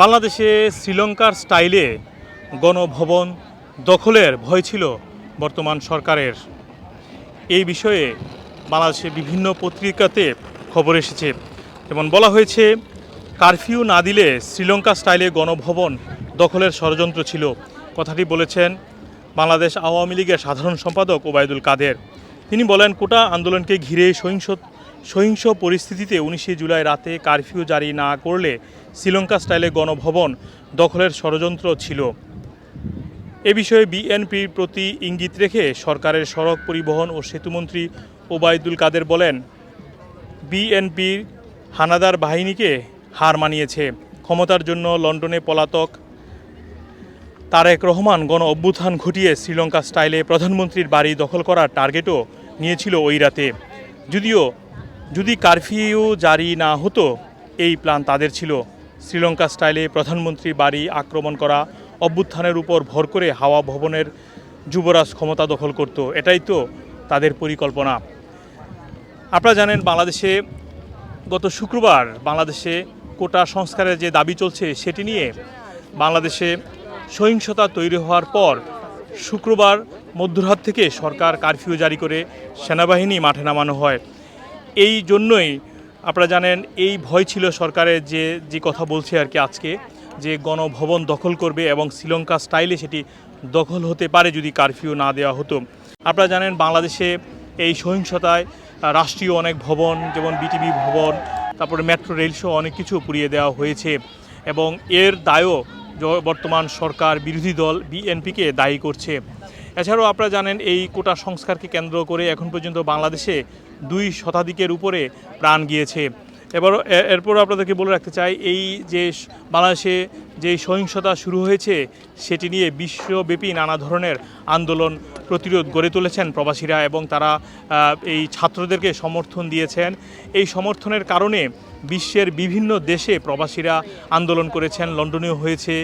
বাংলাদেশে শ্রীলঙ্কার স্টাইলে গণভবন দখলের ভয় ছিল বর্তমান সরকারের। এই বিষয়ে বাংলাদেশে বিভিন্ন পত্রিকাতে খবর এসেছে। যেমন বলা হয়েছে, কারফিউ না দিলে শ্রীলঙ্কা স্টাইলে গণভবন দখলের ষড়যন্ত্র ছিল। কথাটি বলেছেন বাংলাদেশ আওয়ামী লীগের সাধারণ সম্পাদক ওবায়দুল কাদের। তিনি বলেন, কোটা আন্দোলনকে ঘিরে সহিংস সহিংস পরিস্থিতিতে উনিশে জুলাই রাতে কারফিউ জারি না করলে শ্রীলঙ্কা স্টাইলে গণভবন দখলের ষড়যন্ত্র ছিল। এ বিষয়ে বিএনপির প্রতি ইঙ্গিত রেখে সরকারের সড়ক পরিবহন ও সেতুমন্ত্রী ওবায়দুল কাদের বলেন, বিএনপির হানাদার বাহিনীকে হার মানিয়েছে। ক্ষমতার জন্য লন্ডনে পলাতক তারেক রহমান গণ অভ্যুত্থান ঘটিয়ে শ্রীলঙ্কা স্টাইলে প্রধানমন্ত্রীর বাড়ি দখল করার টার্গেটও নিয়েছিল ওই রাতে। যদিও যদি কারফিউ জারি না হতো, এই প্ল্যান তাদের ছিল। শ্রীলঙ্কা স্টাইলে প্রধানমন্ত্রীর বাড়ি আক্রমণ করা, অভ্যুত্থানের উপর ভর করে হাওয়া ভবনের যুবরাজ ক্ষমতা দখল করত, এটাই তো তাদের পরিকল্পনা। আপনারা জানেন, বাংলাদেশে গত শুক্রবার বাংলাদেশে কোটা সংস্কারের যে দাবি চলছে, সেটি নিয়ে বাংলাদেশে সহিংসতা তৈরি হওয়ার পর শুক্রবার মধ্যরাত থেকে সরকার কারফিউ জারি করে সেনাবাহিনী মাঠে নামানো হয়। এই জন্যই আপনারা জানেন, এই ভয় ছিল সরকারের যে যে কথা বলছে আর কি আজকে, যে গণভবন দখল করবে এবং শ্রীলঙ্কা স্টাইলে সেটি দখল হতে পারে যদি কারফিউ না দেওয়া হতো। আপনারা জানেন, বাংলাদেশে এই সহিংসতায় রাষ্ট্রীয় অনেক ভবন, যেমন বিটিভি ভবন, তারপরে মেট্রো রেল সহ অনেক কিছু পুড়িয়ে দেওয়া হয়েছে এবং এর দায়ও বর্তমান সরকার বিরোধী দল বিএনপিকে দায়ী করছে। এছাড়াও আপনারা জানেন, এই কোটা সংস্কারকে কেন্দ্র করে এখন পর্যন্ত বাংলাদেশে দুই শতাধিকের উপরে প্রাণ গিয়েছে। এবার এরপরও এরপর আপনাদেরকে বলে রাখতে চাই, এই যে বাংলাদেশে যে সহিংসতা শুরু হয়েছে, সেটি নিয়ে বিশ্বব্যাপী নানা ধরনের আন্দোলন প্রতিরোধ গড়ে তুলেছেন প্রবাসীরা এবং তারা এই ছাত্রদেরকে সমর্থন দিয়েছেন। এই সমর্থনের কারণে বিশ্বের বিভিন্ন দেশে প্রবাসীরা আন্দোলন করেছেন। লন্ডনেও হয়েছে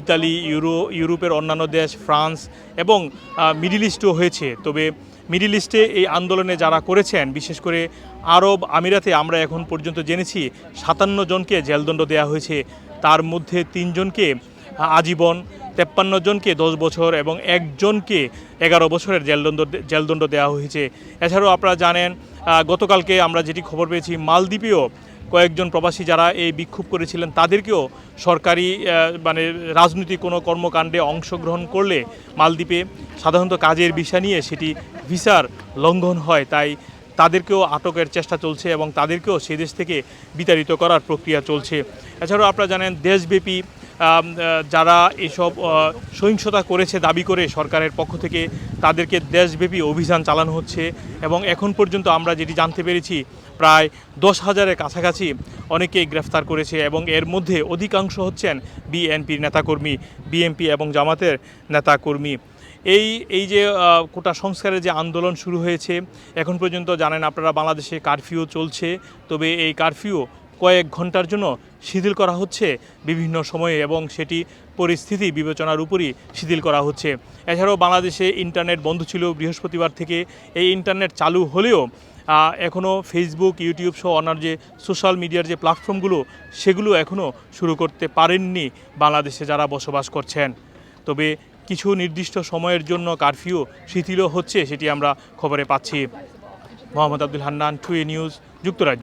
ইতালি, ইউরো, ইউরোপের অন্যান্য দেশ, ফ্রান্স এবং মিডিল ইস্টও হয়েছে। তবে মিডিল ইস্টে এই আন্দোলনে যারা করেছেন, বিশেষ করে আরব আমিরাতে আমরা এখন পর্যন্ত জেনেছি, সাতান্ন জনকে জেলদণ্ড দেওয়া হয়েছে। তার মধ্যে তিনজনকে আজীবন তেপ্পান্ন জনকে দশ বছর এবং একজনকে এগারো বছরের জেলদণ্ড জেলদণ্ড দেওয়া হয়েছে। এছাড়াও আপনারা জানেন গতকালকে আমরা যেটি খবর পেয়েছি, মালদ্বীপেও কয়েকজন প্রবাসী যারা এই বিক্ষোভ করেছিলেন, তাদেরকেও সরকারি মানে রাজনৈতিক কোনো কর্মকাণ্ডে অংশগ্রহণ করলে মালদ্বীপে সাধারণত কাজের ভিসা নিয়ে সেটি ভিসার লঙ্ঘন হয়। তাই তাদেরকেও আটকের চেষ্টা চলছে এবং তাদেরকেও সে দেশ থেকে বিতাড়িত করার প্রক্রিয়া চলছে। এছাড়াও আপনারা জানেন, দেশব্যাপী যারা এসব সহিংসতা করেছে, দাবি করে সরকারের পক্ষ থেকে তাদেরকে দেশব্যাপী অভিযান চালানো হচ্ছে এবং এখন পর্যন্ত আমরা যেটি জানতে পেরেছি, প্রায় দশ হাজারের কাছাকাছি অনেকেই গ্রেফতার করেছে এবং এর মধ্যে অধিকাংশ হচ্ছেন বিএনপির নেতাকর্মী, বিএনপি এবং জামাতের নেতাকর্মী। এই এই যে কোটা সংস্কারের যে আন্দোলন শুরু হয়েছে, এখন পর্যন্ত জানেন আপনারা বাংলাদেশে কারফিউ চলছে, তবে এই কারফিউ কয়েক ঘণ্টার জন্য শিথিল করা হচ্ছে বিভিন্ন সময়ে এবং সেটি পরিস্থিতি বিবেচনার উপরই শিথিল করা হচ্ছে। এছাড়াও বাংলাদেশে ইন্টারনেট বন্ধ ছিল বৃহস্পতিবার থেকে। এই ইন্টারনেট চালু হলেও এখনও ফেসবুক ইউটিউব সহ অন্যান্য যে সোশ্যাল মিডিয়ার যে প্ল্যাটফর্মগুলো, সেগুলো এখনও শুরু করতে পারেননি বাংলাদেশে যারা বসবাস করছেন। তবে কিছু নির্দিষ্ট সময়ের জন্য কারফিউ শিথিলও হচ্ছে, সেটি আমরা খবরে পাচ্ছি। মোহাম্মদ আব্দুল হান্নান, টুয়ে নিউজ, যুক্তরাজ্য।